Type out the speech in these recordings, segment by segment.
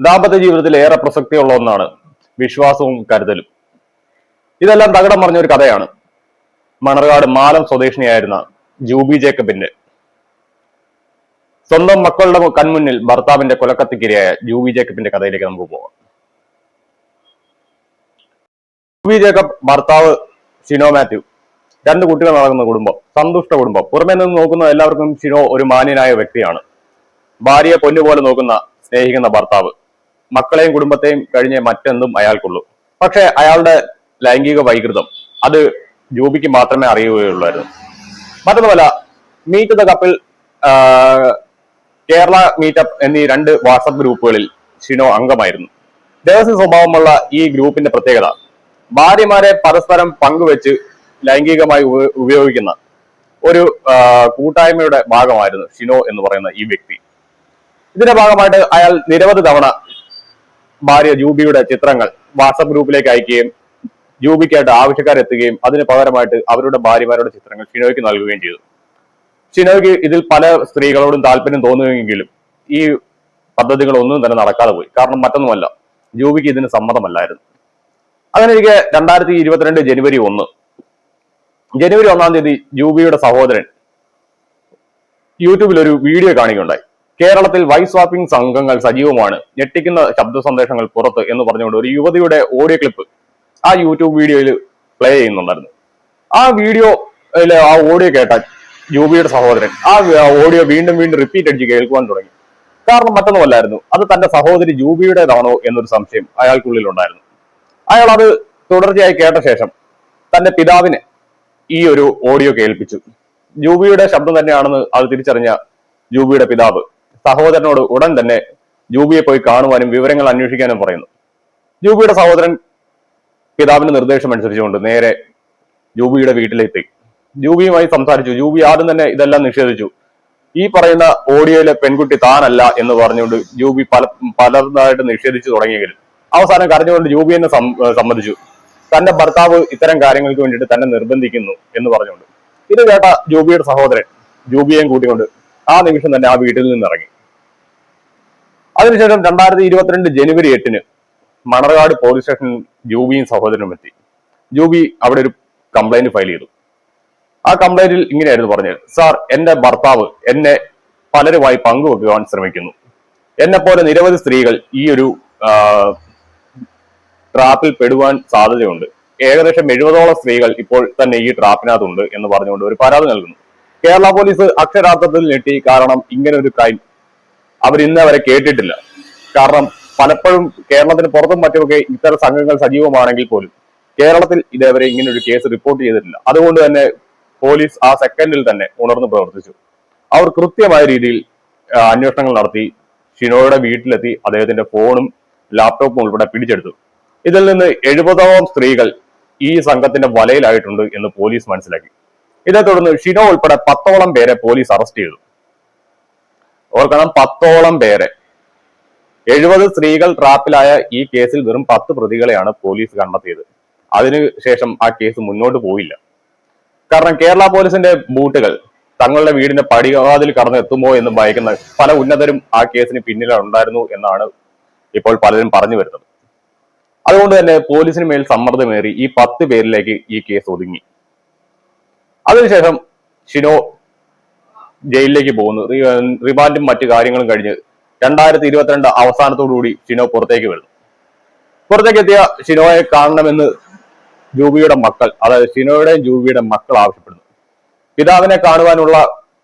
ദാമ്പത്യ ജീവിതത്തിൽ ഏറെ പ്രസക്തിയുള്ള ഒന്നാണ് വിശ്വാസവും കരുതലും. ഇതെല്ലാം തകിടം പറഞ്ഞ ഒരു കഥയാണ്. മണർകാട് മാലം സ്വദേശിനിയായിരുന്ന ജൂബി ജേക്കബിന്റെ. സ്വന്തം മക്കളുടെ കൺമുന്നിൽ ഭർത്താവിന്റെ കൊലക്കത്തിക്കിരയായ ജൂബി ജേക്കബിന്റെ കഥയിലേക്ക് നമുക്ക് പോവാം. ജൂബി ജേക്കബ് ഭർത്താവ് ഷിനോ മാത്യു രണ്ട് കുട്ടികൾ നടക്കുന്ന കുടുംബം സന്തുഷ്ട കുടുംബം. പുറമേ നിന്ന് നോക്കുന്ന എല്ലാവർക്കും ഷിനോ ഒരു മാന്യനായ വ്യക്തിയാണ്. ഭാര്യയെ പൊന്നുപോലെ നോക്കുന്ന സ്നേഹിക്കുന്ന ഭർത്താവ് മക്കളെയും കുടുംബത്തെയും കഴിഞ്ഞ് മറ്റെന്തും അയാൾക്കുള്ളൂ. പക്ഷെ അയാളുടെ ലൈംഗിക വൈകൃതം അത് ജൂബിക്ക് മാത്രമേ അറിയുകയുള്ളായിരുന്നു. മറ്റൊന്നുമല്ല മീറ്റ് ദ കപ്പിൽ കേരള മീറ്റപ്പ് എന്നീ രണ്ട് വാട്സപ്പ് ഗ്രൂപ്പുകളിൽ ഷിനോ അംഗമായിരുന്നു. ദേവസ്വ സ്വഭാവമുള്ള ഈ ഗ്രൂപ്പിന്റെ പ്രത്യേകത ഭാര്യമാരെ പരസ്പരം പങ്കുവെച്ച് ലൈംഗികമായി ഉപയോഗിക്കുന്ന ഒരു കൂട്ടായ്മയുടെ ഭാഗമായിരുന്നു ഷിനോ എന്ന് പറയുന്ന ഈ വ്യക്തി. ഇതിന്റെ ഭാഗമായിട്ട് അയാൾ നിരവധി തവണ ഭാര്യ ജൂബിയുടെ ചിത്രങ്ങൾ വാട്സപ്പ് ഗ്രൂപ്പിലേക്ക് അയക്കുകയും ജൂബിക്കായിട്ട് ആവശ്യക്കാരെത്തുകയും അതിന് പകരമായിട്ട് അവരുടെ ഭാര്യമാരുടെ ചിത്രങ്ങൾ ഷിനോയ്ക്ക് നൽകുകയും ചെയ്തു. ഷിനോയ്ക്ക് ഇതിൽ പല സ്ത്രീകളോടും താല്പര്യം തോന്നുമെങ്കിലും ഈ പദ്ധതികൾ ഒന്നും തന്നെ നടക്കാതെ പോയി. കാരണം മറ്റൊന്നുമല്ല ജൂബിക്ക് ഇതിന് സമ്മതമല്ലായിരുന്നു. അങ്ങനെ ഇരിക്കെ രണ്ടായിരത്തി ഇരുപത്തിരണ്ട് ജനുവരി ഒന്ന്. ജനുവരി ഒന്നാം തീയതി ജൂബിയുടെ സഹോദരൻ യൂട്യൂബിൽ ഒരു വീഡിയോ കാണിക്കുകയുണ്ടായി കേരളത്തിൽ വൈസ് സ്വാപ്പിംഗ് സംഘങ്ങൾ സജീവമാണ്. ഞെട്ടിക്കുന്ന ശബ്ദ സന്ദേശങ്ങൾ പുറത്ത് എന്ന് പറഞ്ഞുകൊണ്ട് ഒരു യുവതിയുടെ ഓഡിയോ ക്ലിപ്പ് ആ യൂട്യൂബ് വീഡിയോയിൽ പ്ലേ ചെയ്യുന്നുണ്ടായിരുന്നു. ആ വീഡിയോ ആ ഓഡിയോ കേട്ട ജൂബിയുടെ സഹോദരൻ ആ ഓഡിയോ വീണ്ടും വീണ്ടും റിപ്പീറ്റ് അടിച്ച് കേൾക്കുവാൻ തുടങ്ങി. കാരണം മറ്റൊന്നുമല്ലായിരുന്നു. അത് തന്റെ സഹോദരി ജൂബിയുടേതാണോ എന്നൊരു സംശയം അയാൾക്കുള്ളിൽ ഉണ്ടായിരുന്നു അയാൾ അത് തുടർച്ചയായി കേട്ട ശേഷം തന്റെ പിതാവിനെ ഈ ഒരു ഓഡിയോ കേൾപ്പിച്ചു. ജൂബിയുടെ ശബ്ദം തന്നെയാണെന്ന് അത് തിരിച്ചറിഞ്ഞ ജൂബിയുടെ പിതാവ് സഹോദരനോട് ഉടൻ തന്നെ ജൂബിയെ പോയി കാണുവാനും വിവരങ്ങൾ അന്വേഷിക്കാനും പറയുന്നു. ജൂബിയുടെ സഹോദരൻ പിതാവിന്റെ നിർദ്ദേശം അനുസരിച്ചുകൊണ്ട് നേരെ ജൂബിയുടെ വീട്ടിലെത്തി. ജൂബിയുമായി സംസാരിച്ചു. ജൂബി ആദ്യം തന്നെ ഇതെല്ലാം നിഷേധിച്ചു. ഈ പറയുന്ന ഓഡിയോയിലെ പെൺകുട്ടി താനല്ല എന്ന് പറഞ്ഞുകൊണ്ട് ജൂബി പല പലതായിട്ട് നിഷേധിച്ചു തുടങ്ങിയെങ്കിലും അവസാനം കരഞ്ഞുകൊണ്ട് ജൂബി എന്നെ സമ്മതിച്ചു. തന്റെ ഭർത്താവ് ഇത്തരം കാര്യങ്ങൾക്ക് വേണ്ടിയിട്ട് തന്നെ നിർബന്ധിക്കുന്നു എന്ന് പറഞ്ഞുകൊണ്ട്. ഇത് കേട്ട ജൂബിയുടെ സഹോദരൻ ജൂബിയെയും കൂട്ടിക്കൊണ്ട് ആ നിമിഷം തന്നെ ആ വീട്ടിൽ നിന്ന് ഇറങ്ങി അതിനുശേഷം രണ്ടായിരത്തി ഇരുപത്തിരണ്ട് ജനുവരി എട്ടിന് മണർകാട് പോലീസ് സ്റ്റേഷനിൽ ജൂബിയും സഹോദരനും എത്തി. ജൂബി അവിടെ ഒരു കംപ്ലൈന്റ് ഫയൽ ചെയ്തു. ആ കംപ്ലൈന്റിൽ ഇങ്ങനെയായിരുന്നു പറഞ്ഞത്. സാർ എന്റെ ഭർത്താവ് എന്നെ പലരുമായി പങ്കുവെക്കുവാൻ ശ്രമിക്കുന്നു. എന്നെ പോലെ നിരവധി സ്ത്രീകൾ ഈ ഒരു ട്രാപ്പിൽ പെടുവാൻ സാധ്യതയുണ്ട്. ഏകദേശം എഴുപതോളം സ്ത്രീകൾ ഇപ്പോൾ തന്നെ ഈ ട്രാപ്പിനകത്തുണ്ട് എന്ന് പറഞ്ഞുകൊണ്ട് ഒരു പരാതി നൽകുന്നു. കേരള പോലീസ് അക്ഷരാർത്ഥത്തിൽ ഞെട്ടി കാരണം ഇങ്ങനെ ഒരു ക്രൈം വരെ കേട്ടിട്ടില്ല. കാരണം പലപ്പോഴും കേരളത്തിന് പുറത്തും മറ്റുമൊക്കെ ഇത്തരം സംഘങ്ങൾ സജീവമാണെങ്കിൽ പോലും കേരളത്തിൽ ഇതേവരെ ഇങ്ങനെ ഒരു കേസ് റിപ്പോർട്ട് ചെയ്തിട്ടില്ല. അതുകൊണ്ട് തന്നെ പോലീസ് ആ സെക്കൻഡിൽ തന്നെ ഉണർന്നു പ്രവർത്തിച്ചു. അവർ കൃത്യമായ രീതിയിൽ അന്വേഷണങ്ങൾ നടത്തി. ഷിനോയുടെ വീട്ടിലെത്തി അദ്ദേഹത്തിന്റെ ഫോണും ലാപ്ടോപ്പും ഉൾപ്പെടെ പിടിച്ചെടുത്തു. ഇതിൽ നിന്ന് എഴുപതോളം സ്ത്രീകൾ ഈ സംഘത്തിന്റെ വലയിലായിട്ടുണ്ട് എന്ന് പോലീസ് മനസ്സിലാക്കി. ഇതേ തുടർന്ന് ഷിനോ ഉൾപ്പെടെ പത്തോളം പേരെ പോലീസ് അറസ്റ്റ് ചെയ്തു. ഓർക്കണം പത്തോളം പേരെ. എഴുപത് സ്ത്രീകൾ ട്രാപ്പിലായ ഈ കേസിൽ വെറും പത്ത് പ്രതികളെയാണ് പോലീസ് കണ്ടെത്തിയത്. അതിനുശേഷം ആ കേസ് മുന്നോട്ട് പോയില്ല. കാരണം കേരള പോലീസിന്റെ ബൂട്ടുകൾ തങ്ങളുടെ വീടിന്റെ പടിവാതിൽ കടന്നെത്തുമോ എന്ന് ഭയക്കുന്ന പല ഉന്നതരും ആ കേസിന് പിന്നിലുണ്ടായിരുന്നു എന്നാണ് ഇപ്പോൾ പലരും പറഞ്ഞു വരുന്നത്. അതുകൊണ്ട് തന്നെ പോലീസിന് മേൽ സമ്മർദ്ദമേറി ഈ പത്ത് പേരിലേക്ക് ഈ കേസ് ഒതുങ്ങി. അതിനുശേഷം ഷിനോ ജയിലിലേക്ക് പോകുന്നു. റിമാൻഡും മറ്റു കാര്യങ്ങളും കഴിഞ്ഞ് രണ്ടായിരത്തി ഇരുപത്തിരണ്ട് അവസാനത്തോടുകൂടി ഷിനോ പുറത്തേക്ക് വരുന്നു. പുറത്തേക്ക് എത്തിയ ഷിനോയെ കാണണമെന്ന് ജൂബിയുടെ മക്കൾ അതായത് ഷിനോയുടെയും ജൂബിയുടെ മക്കൾ ആവശ്യപ്പെടുന്നു. പിതാവിനെ കാണുവാനുള്ള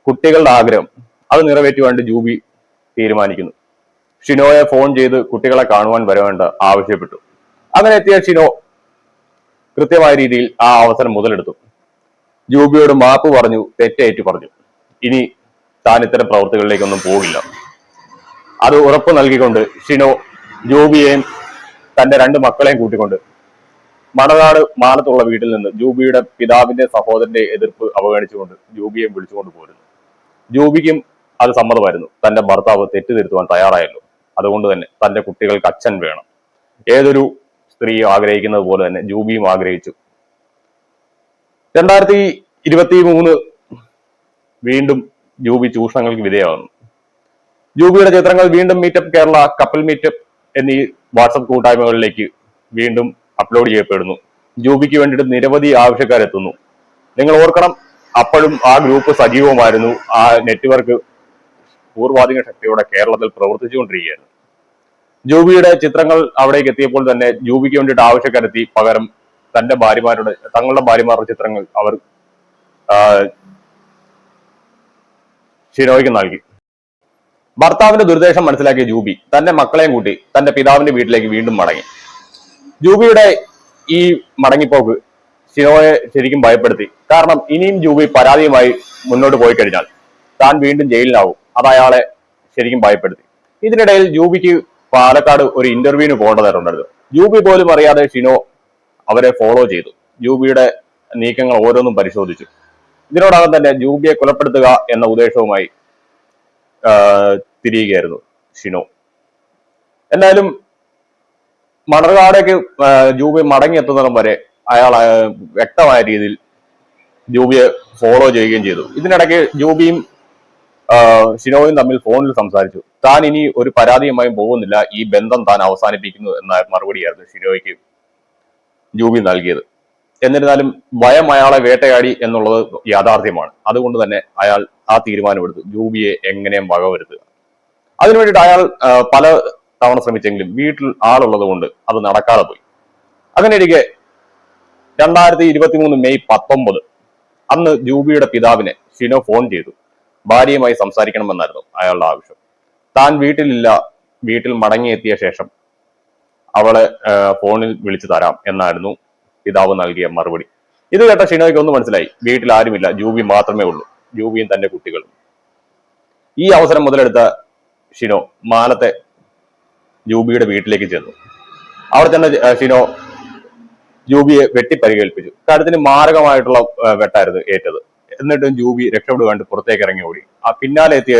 കുട്ടികളുടെ ആഗ്രഹം അത് നിറവേറ്റുവാണ്ട് ജൂബി തീരുമാനിക്കുന്നു. ഷിനോയെ ഫോൺ ചെയ്ത് കുട്ടികളെ കാണുവാൻ വരവേണ്ട ആവശ്യപ്പെട്ടു. അങ്ങനെ എത്തിയ ഷിനോ കൃത്യമായ രീതിയിൽ ആ അവസരം മുതലെടുത്തു. ജൂബിയോട് മാപ്പ് പറഞ്ഞു തെറ്റേറ്റു പറഞ്ഞു. ഇനി താൻ ഇത്തരം പ്രവൃത്തികളിലേക്കൊന്നും പോകില്ല അത് ഉറപ്പ് നൽകിക്കൊണ്ട് ഷിനോ ജൂബിയെയും തന്റെ രണ്ട് മക്കളെയും കൂട്ടിക്കൊണ്ട് മണനാട് മാനത്തുള്ള വീട്ടിൽ നിന്ന് ജൂബിയുടെ പിതാവിന്റെ സഹോദരന്റെ എതിർപ്പ് അവഗണിച്ചുകൊണ്ട് ജൂബിയെയും വിളിച്ചുകൊണ്ട് പോരുന്നു. ജൂബിക്കും അത് സമ്മതമായിരുന്നു. തന്റെ ഭർത്താവ് തെറ്റ് തിരുത്തുവാൻ തയ്യാറായല്ലോ. അതുകൊണ്ട് തന്നെ തന്റെ കുട്ടികൾക്ക് അച്ഛൻ വേണം. ഏതൊരു സ്ത്രീ ആഗ്രഹിക്കുന്നത് പോലെ തന്നെ ജൂബിയും ആഗ്രഹിച്ചു. രണ്ടായിരത്തി ഇരുപത്തി മൂന്ന് വീണ്ടും ജൂബി ചൂഷണങ്ങൾക്ക് വിധേയമാകുന്നു ജൂബിയുടെ ചിത്രങ്ങൾ വീണ്ടും മീറ്റപ്പ് കേരള കപ്പൽ മീറ്റപ്പ് എന്നീ വാട്സപ്പ് കൂട്ടായ്മകളിലേക്ക് വീണ്ടും അപ്ലോഡ് ചെയ്യപ്പെടുന്നു. ജൂബിക്ക് വേണ്ടിയിട്ട് നിരവധി ആവശ്യക്കാരെത്തുന്നു. നിങ്ങൾ ഓർക്കണം അപ്പോഴും ആ ഗ്രൂപ്പ് സജീവമായിരുന്നു. ആ നെറ്റ്വർക്ക് പൂർവാധിക ശക്തിയോടെ കേരളത്തിൽ പ്രവർത്തിച്ചുകൊണ്ടിരിക്കുകയായിരുന്നു. ജൂബിയുടെ ചിത്രങ്ങൾ അവിടേക്ക് എത്തിയപ്പോൾ തന്നെ ജൂബിക്ക് വേണ്ടിയിട്ട് ആവശ്യക്കാരെത്തി. പകരം തന്റെ ഭാര്യമാരുടെ തങ്ങളുടെ ഭാര്യമാരുടെ ചിത്രങ്ങൾ അവർ ശിരോയ്ക്ക് നൽകി. ഭർത്താവിന്റെ ദുരുദ്ദേശം മനസ്സിലാക്കിയ ജൂബി തന്റെ മക്കളെയും കൂട്ടി തന്റെ പിതാവിന്റെ വീട്ടിലേക്ക് വീണ്ടും മടങ്ങി. ജൂബിയുടെ ഈ മടങ്ങിപ്പോക്ക് ഷിനോയെ ശരിക്കും ഭയപ്പെടുത്തി. കാരണം ഇനിയും ജൂബി പരാതിയുമായി മുന്നോട്ട് പോയി കഴിഞ്ഞാൽ താൻ വീണ്ടും ജയിലിലാവും. അത് അയാളെ ശരിക്കും ഭയപ്പെടുത്തി. ഇതിനിടയിൽ ജൂബിക്ക് പാലക്കാട് ഒരു ഇന്റർവ്യൂവിന് പോകേണ്ടതായിട്ടുണ്ടായിരുന്നു ജൂബി പോലും അറിയാതെ ഷിനോ അവരെ ഫോളോ ചെയ്തു. ജൂബിയുടെ നീക്കങ്ങൾ ഓരോന്നും പരിശോധിച്ചു. ഇതിനോടകം തന്നെ ജൂബിയെ കൊലപ്പെടുത്തുക എന്ന ഉദ്ദേശവുമായി തിരിയുകയായിരുന്നു ഷിനോ. എന്തായാലും മണർകാടേക്ക് ജൂബി മടങ്ങിയെത്തുന്നിടം വരെ അയാൾ വ്യക്തമായ രീതിയിൽ ജൂബിയെ ഫോളോ ചെയ്യുകയും ചെയ്തു. ഇതിനിടയ്ക്ക് ജൂബിയും ഷിനോയും തമ്മിൽ ഫോണിൽ സംസാരിച്ചു. താൻ ഇനി ഒരു പരാതിയുമായും പോകുന്നില്ല. ഈ ബന്ധം താൻ അവസാനിപ്പിക്കുന്നു എന്ന മറുപടിയായിരുന്നു ഷിനോയ്ക്ക് ജൂബി നൽകിയത്. എന്നിരുന്നാലും ഭയം അയാളെ വേട്ടയാടി എന്നുള്ളത് യാഥാർത്ഥ്യമാണ്. അതുകൊണ്ട് തന്നെ അയാൾ ആ തീരുമാനമെടുത്തു. ജൂബിയെ എങ്ങനെയും വകവരുത്തുക? അതിനു വേണ്ടിയിട്ട് അയാൾ പല തവണ ശ്രമിച്ചെങ്കിലും വീട്ടിൽ ആളുള്ളത് കൊണ്ട് അത് നടക്കാതെ പോയി. അങ്ങനെ ഇരിക്കെ രണ്ടായിരത്തി ഇരുപത്തി മൂന്ന് മെയ് പത്തൊമ്പത് അന്ന് ജൂബിയുടെ പിതാവിനെ ഷിനോ ഫോൺ ചെയ്തു. ഭാര്യയുമായി സംസാരിക്കണമെന്നായിരുന്നു അയാളുടെ ആവശ്യം. താൻ വീട്ടിലില്ല വീട്ടിൽ മടങ്ങിയെത്തിയ ശേഷം അവളെ ഫോണിൽ വിളിച്ചു തരാം എന്നായിരുന്നു പിതാവ് നൽകിയ മറുപടി. ഇത് കേട്ട ഷിനോയ്ക്ക് ഒന്നും മനസ്സിലായി. വീട്ടിൽ ആരുമില്ല. ജൂബി മാത്രമേ ഉള്ളൂ. ജൂബിയും തന്റെ കുട്ടികളും. ഈ അവസരം മുതലെടുത്ത ഷിനോ മാലത്തെ ജൂബിയുടെ വീട്ടിലേക്ക് ചെന്നു. അവിടെ തന്നെ ഷിനോ ജൂബിയെ വെട്ടി പരിക്കേൽപ്പിച്ചു കാര്യത്തിന് മാരകമായിട്ടുള്ള വെട്ടായിരുന്നു ഏറ്റത്. എന്നിട്ടും ജൂബി രക്ഷപ്പെടുവാണ്ട് പുറത്തേക്ക് ഇറങ്ങി ഓടി ആ പിന്നാലെ എത്തിയ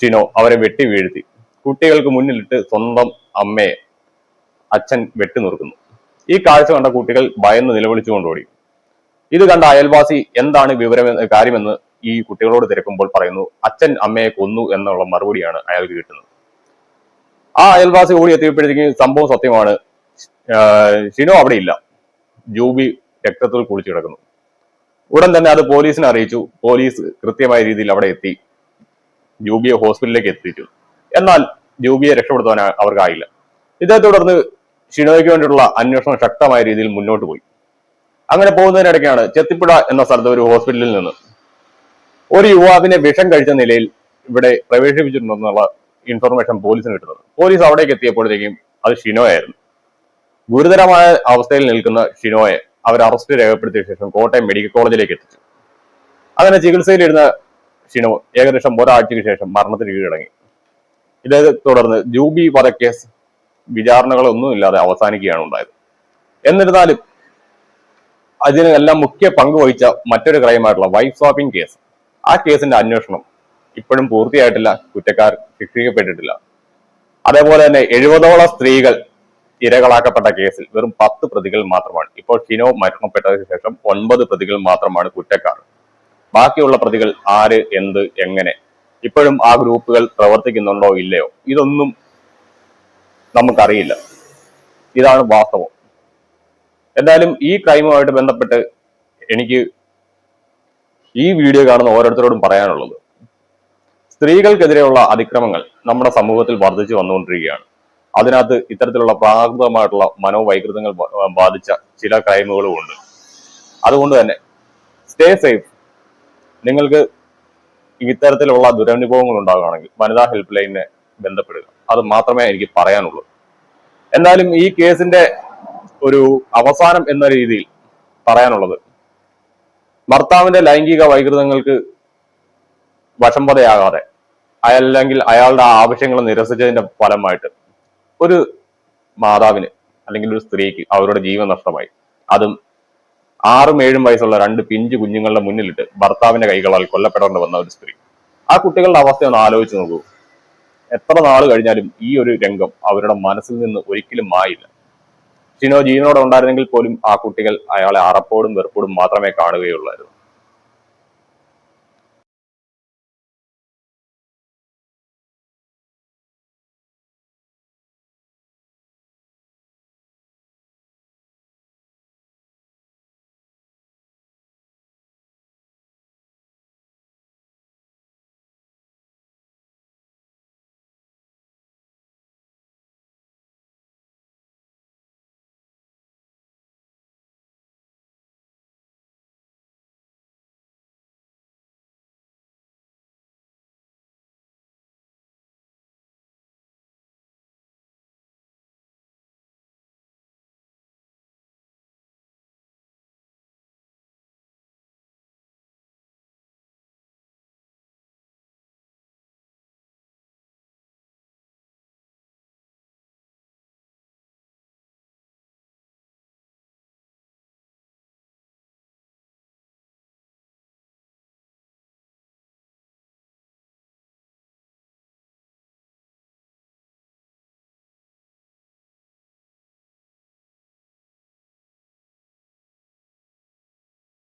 ഷിനോ അവരെ വെട്ടി വീഴ്ത്തി. കുട്ടികൾക്ക് മുന്നിലിട്ട് സ്വന്തം അമ്മയെ അച്ഛൻ വെട്ടി നിർക്കുന്നു ഈ കാഴ്ച കണ്ട കുട്ടികൾ ഭയന്ന് നിലവിളിച്ചുകൊണ്ട് ഓടി ഇത് കണ്ട അയൽവാസി എന്താണ് വിവരം കാര്യമെന്ന് ഈ കുട്ടികളോട് തിരക്കുമ്പോൾ പറയുന്നു അച്ഛൻ അമ്മയെ കൊന്നു എന്നുള്ള മറുപടിയാണ് അയാൾക്ക് കിട്ടുന്നത്. ആ അയൽവാസി ഓടി എത്തിയപ്പോഴത്തേക്ക് സംഭവം സത്യമാണ്. ഷിനോ അവിടെ ഇല്ല. ജൂബി രക്തത്തിൽ കുളിച്ചു കിടക്കുന്നു. ഉടൻ തന്നെ അത് പോലീസിനെ അറിയിച്ചു. പോലീസ് കൃത്യമായ രീതിയിൽ അവിടെ എത്തി. ജൂബിയെ ഹോസ്പിറ്റലിലേക്ക് എത്തിച്ചു. എന്നാൽ ജൂബിയെ രക്ഷപ്പെടുത്താൻ അവർക്കായില്ല ഇതേ തുടർന്ന് ഷിനോയ്ക്ക് വേണ്ടിയിട്ടുള്ള അന്വേഷണം ശക്തമായ രീതിയിൽ മുന്നോട്ട് പോയി. അങ്ങനെ പോകുന്നതിനിടയ്ക്കാണ് ചെത്തിപ്പുഴ എന്ന സ്ഥലത്ത് ഒരു ഹോസ്പിറ്റലിൽ നിന്ന് ഒരു യുവാവിനെ വിഷം കഴിച്ച നിലയിൽ ഇവിടെ പ്രവേശിപ്പിച്ചിട്ടുണ്ടെന്നുള്ള ഇൻഫർമേഷൻ പോലീസിന് കിട്ടുന്നത്. പോലീസ് അവിടേക്ക് എത്തിയപ്പോഴത്തേക്കും അത് ഷിനോയായിരുന്നു. ഗുരുതരമായ അവസ്ഥയിൽ നിൽക്കുന്ന ഷിനോയെ അവർ അറസ്റ്റ് രേഖപ്പെടുത്തിയ ശേഷം കോട്ടയം മെഡിക്കൽ കോളേജിലേക്ക് എത്തിച്ചു. അങ്ങനെ ചികിത്സയിലിരുന്ന ഷിനോ ഏകദേശം ഒരാഴ്ചയ്ക്ക് ശേഷം മരണത്തിന് കീഴടങ്ങി ഇതേ തുടർന്ന് ജൂബി വധക്കേസ് വിചാരണകളൊന്നും ഇല്ലാതെ അവസാനിക്കുകയാണ് ഉണ്ടായത്. എന്നിരുന്നാലും അതിനെല്ലാം മുഖ്യ പങ്ക് വഹിച്ച മറ്റൊരു ക്രൈമായിട്ടുള്ള വൈഫ് സ്വാപ്പിംഗ് കേസ്. ആ കേസിന്റെ അന്വേഷണം ഇപ്പോഴും പൂർത്തിയായിട്ടില്ല കുറ്റക്കാർ ശിക്ഷിക്കപ്പെട്ടിട്ടില്ല. അതേപോലെ തന്നെ എഴുപതോളം സ്ത്രീകൾ ഇരകളാക്കപ്പെട്ട കേസിൽ വെറും പത്ത് പ്രതികൾ മാത്രമാണ്. ഇപ്പോൾ ഷിനോ മരണപ്പെട്ടതിന് ശേഷം ഒൻപത് പ്രതികൾ മാത്രമാണ് കുറ്റക്കാർ. ബാക്കിയുള്ള പ്രതികൾ ആര് എന്ത് എങ്ങനെ? ഇപ്പോഴും ആ ഗ്രൂപ്പുകൾ പ്രവർത്തിക്കുന്നുണ്ടോ ഇല്ലയോ? ഇതൊന്നും നമുക്കറിയില്ല. ഇതാണ് വാസ്തവം. എന്തായാലും ഈ ക്രൈമുമായിട്ട് ബന്ധപ്പെട്ട് എനിക്ക് ഈ വീഡിയോ കാണുന്ന ഓരോരുത്തരോടും പറയാനുള്ളത് സ്ത്രീകൾക്കെതിരെയുള്ള അതിക്രമങ്ങൾ നമ്മുടെ സമൂഹത്തിൽ വർദ്ധിച്ചു വന്നുകൊണ്ടിരിക്കുകയാണ്. അതിനകത്ത് ഇത്തരത്തിലുള്ള പ്രാകൃതമായിട്ടുള്ള മനോവൈകൃതങ്ങൾ ബാധിച്ച ചില ക്രൈമുകളും ഉണ്ട്. അതുകൊണ്ട് തന്നെ സ്റ്റേ സേഫ് നിങ്ങൾക്ക് ഇത്തരത്തിലുള്ള ദുരനുഭവങ്ങൾ ഉണ്ടാകുകയാണെങ്കിൽ വനിതാ ഹെൽപ്പ് ലൈനിനെ ബന്ധപ്പെടുക. അത് മാത്രമേ എനിക്ക് പറയാനുള്ളൂ. എന്തായാലും ഈ കേസിന്റെ ഒരു അവസാനം എന്ന രീതിയിൽ പറയാനുള്ളത് ഭർത്താവിന്റെ ലൈംഗിക വൈകൃതങ്ങൾക്ക് വശംപതയാകാതെ അല്ലെങ്കിൽ അയാളുടെ ആവശ്യങ്ങൾ നിരസിച്ചതിന്റെ ഫലമായിട്ട് ഒരു മാതാവിന് അല്ലെങ്കിൽ ഒരു സ്ത്രീക്ക് അവരുടെ ജീവൻ നഷ്ടമായി. അതും ആറും ഏഴും വയസ്സുള്ള രണ്ട് പിഞ്ചു കുഞ്ഞുങ്ങളുടെ മുന്നിലിട്ട് ഭർത്താവിന്റെ കൈകളാൽ കൊല്ലപ്പെടേണ്ടി വന്ന ഒരു സ്ത്രീ. ആ കുട്ടികളുടെ അവസ്ഥ ഒന്ന് ആലോചിച്ച് നോക്കൂ. എത്ര നാൾ കഴിഞ്ഞാലും ഈ ഒരു രംഗം അവരുടെ മനസ്സിൽ നിന്ന് ഒരിക്കലും മായില്ല. ഷിനോ ജീവനോടെ ഉണ്ടായിരുന്നെങ്കിൽ പോലും ആ കുട്ടികൾ അയാളെ അറപ്പോടും വെറുപ്പോടും മാത്രമേ കാണുകയുള്ളായിരുന്നു.